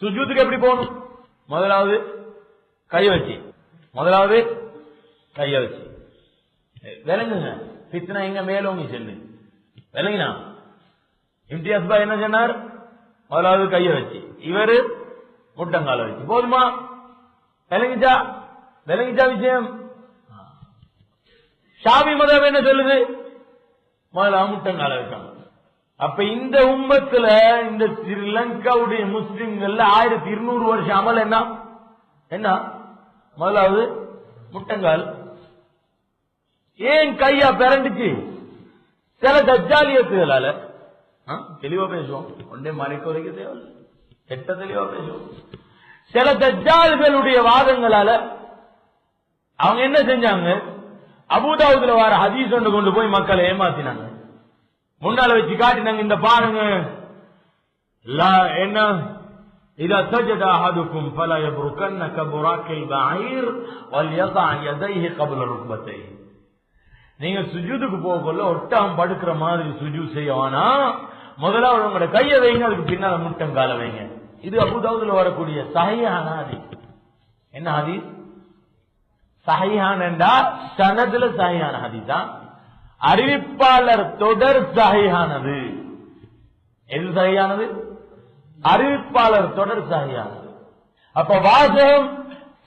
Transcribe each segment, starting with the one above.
சுஜூத்துக்கு எப்படி போகணும்? முதலாவது கைய வச்சு. முதலாவது கைய வச்சு. விளங்குங்க. பித்தனை எங்க மேலோங்கி செல்லு. விளங்கினா? இம்தியாஸ் பாய் என்ன சொன்னார்? முதலாவது கைய வச்சு. இவரு முட்டங்கால வச்சு. போதுமா? விளங்கிச்சா? விளங்கிச்சா விஷயம்? ஷாபி மதம் என்ன சொல்லுது? முதலாவது முட்டங்கால வைக்கணும் அப்ப இந்த உம்மத்துல இந்த ஸ்ரீலங்காவுடைய முஸ்லிம்கள்ல ஆயிரத்தி இருநூறு வருஷம் அமல் என்ன? என்ன? முதலாவது முட்டங்கால். ஏன் கையா பிறண்டுச்சு சில தஜாலியத்துகளால ஆ, தெளிவா பேசுவோம். ஒன்றே மறைக்க வரைக்கும் தேவையில்லை. கெட்ட தெளிவா பேசுவோம். சில தஜ்ஜால்களுடைய வாதங்களால அவங்க என்ன செஞ்சாங்க? அபுதாபுல வர ஹதீஸ் ஒன்று கொண்டு போய் மக்களை ஏமாத்தினாங்க. முன்னால வச்சு காட்டினாங்க இந்த பாருங்க லா- என்ன إذا سجد أحدكم فلا يبركن كبراك البعير وليضع يديه قبل ركبتيه நீங்க சுஜூதுக்கு போகக்குள்ள ஒட்டகம் படுக்கிற மாதிரி சுஜூ செய்யவானா முதலாவது உங்களோட கையை வைங்க அதுக்கு பின்னால முட்டங்கால வைங்க இது அபுதாவுதுல வரக்கூடிய சஹியான ஹதீஸ் என்ன ஹதீஸ் சஹிஹான் என்றா சனதுல சஹியான ஹதீஸா அறிவிப்பாளர் தொடர் சஹிஹானது. எது சஹியானது அறிவிப்பாளர் தொடர் சஹியானது அப்ப வாசகம்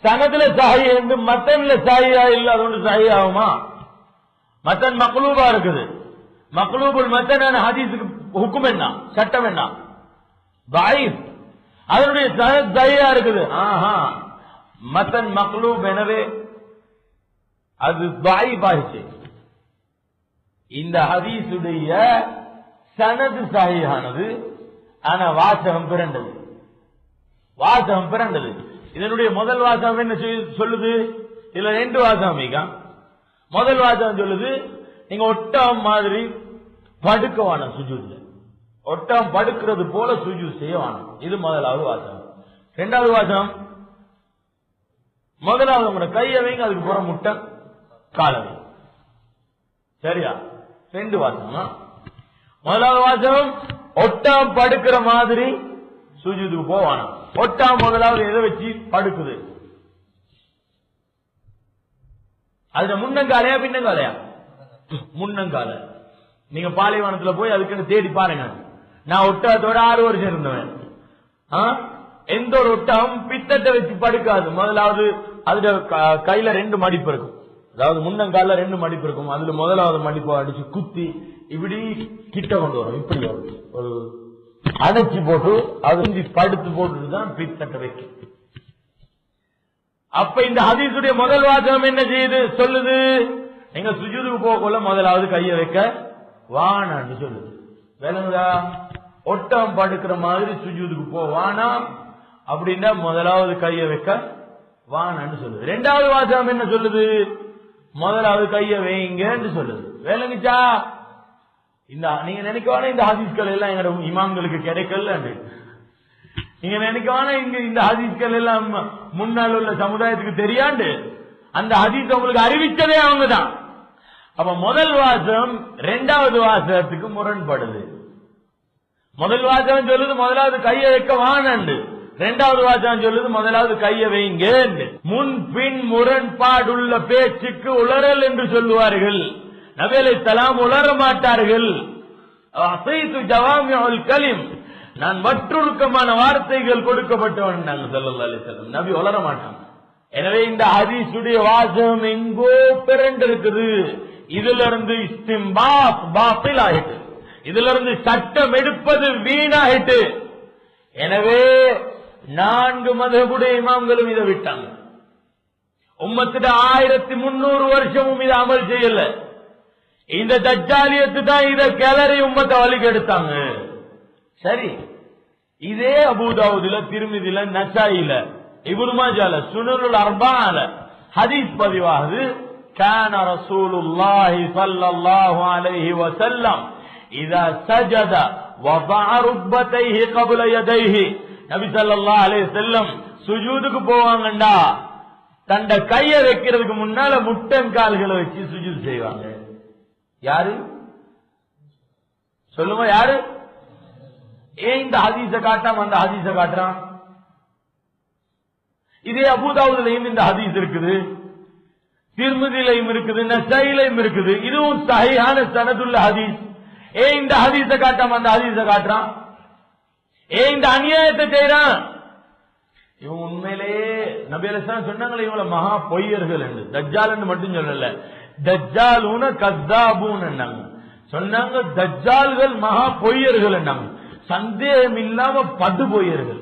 சனதுல சஹி என்று மத்தன்ல சஹியா இல்ல அது ஒன்று சஹி ஆகுமா மத்தன் மக்லூபா இருக்குது. மக்லூபுல் மத்தன் ஹதீஸுக்கு ஹுக்கும் என்ன? சட்டம் என்ன? பாயிப் அதனுடைய சனத் சஹியா இருக்குது. ஆஹா. மத்தன் மக்லூப் எனவே அது பாயிப் ஆயிடுச்சு. இந்த ஹதீசுடைய சனது சாகியானது ஆனா வாசகம் பிறண்டது வாசகம் பிறண்டது இதனுடைய முதல் வாசகம் என்ன சொல்லுது? இதுல ரெண்டு வாசகம் முதல் வாசகம் சொல்லுது நீங்க ஒட்டம் மாதிரி படுக்க வேணாம் சுஜூத்ல. படுக்கிறது போல சுஜூத் செய்ய இது முதலாவது வாசகம். ரெண்டாவது வாசகம் முதலாவது உங்களோட கையை வைங்க அதுக்கு புறம் முட்டை காலவை சரியா? ரெண்டு வாசகம். முதலாவது வாசகம் ஒட்டாம் படுக்கிற மாதிரி சுஜிதுக்கு போவானா ஒட்டாம் முதலாவது எதை வச்சு படுக்குது? அதுல முன்னங்காலையா பின்னங்காலையா? முன்னங்கால. நீங்க பாலைவனத்துல போய் அதுக்குன்னு தேடி பாருங்க. நான் ஒட்டகத்தோட ஆறு வருஷம் இருந்தவன். ஆ? எந்த ஒரு ஒட்டாவும் பித்தத்தை வச்சு படுக்காது. முதலாவது அதுல க- கையில ரெண்டு மடிப்பு இருக்கும். அதாவது முன்னங்கால ரெண்டு மடிப்பு இருக்கும். அதுல முதலாவது மடிப்பை அடிச்சு குத்தி இப்படி கிட்ட கொண்டு வரும் இப்படி வரும் ஒரு அடைச்சி போட்டு அது படுத்து போட்டு தான் பித்தத்தை வைக்கும். அப்ப இந்த ஹதீசுடைய முதல் வாசகம் என்ன செய்யுது? சொல்லுது. நீங்க சுஜூதுக்கு போகக்குள்ள முதலாவது கையை வைக்க வானான்னு சொல்லுது. விளங்குதா ஒட்டம் படுக்கிற மாதிரி சுஜூதுக்கு போ வானா அப்படின்னா முதலாவது கையை வைக்க வானான்னு சொல்லுது. ரெண்டாவது வாசகம் என்ன சொல்லுது? முதலாவது கையை வைங்கன்னு சொல்லுது. விளங்குச்சா இந்த நீங்க நினைக்கவான இந்த ஹதீஸ்கள் எல்லாம் எங்க இமாம்களுக்கு கிடைக்கல நீங்க நினைக்கவான இங்க இந்த ஹதீஸ்கள் எல்லாம் முன்னால் உள்ள சமுதாயத்துக்கு தெரியாண்டு. அந்த ஹதீஸ் உங்களுக்கு அறிவித்ததே அவங்க தான் அப்ப முதல் வாசம் ரெண்டாவது வாசகத்துக்கு முரண்படுது. முதல் வாசகம் சொல்லுது முதலாவது கையை வைக்க வானண்டு. ரெண்டாவது வாசகம் சொல்லுது முதலாவது கையை வைங்க முன் பின் முரண்பாடுள்ள பேச்சுக்கு உளறல் என்று சொல்லுவார்கள். நபேலை தலாம் உளர மாட்டார்கள். கலிம். நான் வற்றுருக்கமான வார்த்தைகள் கொடுக்கப்பட்டவன் நாங்க சொல்லல நபி உளர மாட்டான். எனவே இந்த ஹரிசுடைய வாசகம் எங்கோ பிறண்டு இருக்குது இதுல இருந்து இஸ்திம்பாத் பாப்பில் ஆயிட்டு இதுல இருந்து சட்டம் எடுப்பது வீணாயிட்டு. எனவே நான்கு மதகுடைய இமாம்களும் இதை விட்டாங்க உம்மத்திட ஆயிரத்தி முன்னூறு வருஷமும் இதை அமல் செய்யல இந்த தஜ்ஜாலியத்து தான் இத கிளறி உம்மத்தை வழிக்கு எடுத்தாங்க சரி இதே அபூதாவுதுல திருமிதில நசாயில இப்னு மாஜால சுனனுல் அர்பால ஹதீஸ் பதிவாகுது كان رسول الله صلى الله عليه وسلم إذا سجد وضع ركبتيه قبل يديه நபிசல்லா அலே செல்லம் சுஜூதுக்கு போவாங்கண்டா. தண்ட கைய வைக்கிறதுக்கு முன்னால முட்டங்கால்களை வச்சு சுஜூத் செய்வாங்க. யாரு? சொல்லுங்க யாரு? ஏன் இந்த ஹதீச காட்டாம அந்த ஹதீச காட்டுறான்? இதே அபுதாவுதுலையும் இந்த ஹதீஸ் இருக்குது. திருமதியிலையும் இருக்குது நசையிலையும் இருக்குது. இதுவும் சகையான சனதுள்ள ஹதீஸ். ஏன் இந்த ஹதீச காட்டாம அந்த ஹதீச காட்டுறான்? ஏ இந்த அநியாயத்தை செய்யறான் இவன் உண்மையிலேயே நபி அலிஸ்லாம் சொன்னாங்களே இவங்கள மகா பொய்யர்கள் என்று. தஜ்ஜால் மட்டும் சொல்லல. தஜ்ஜாலூன கத்தாபூன் சொன்னாங்க தஜ்ஜால்கள் மகா பொய்யர்கள் சந்தேகம் இல்லாம படு பொய்யர்கள்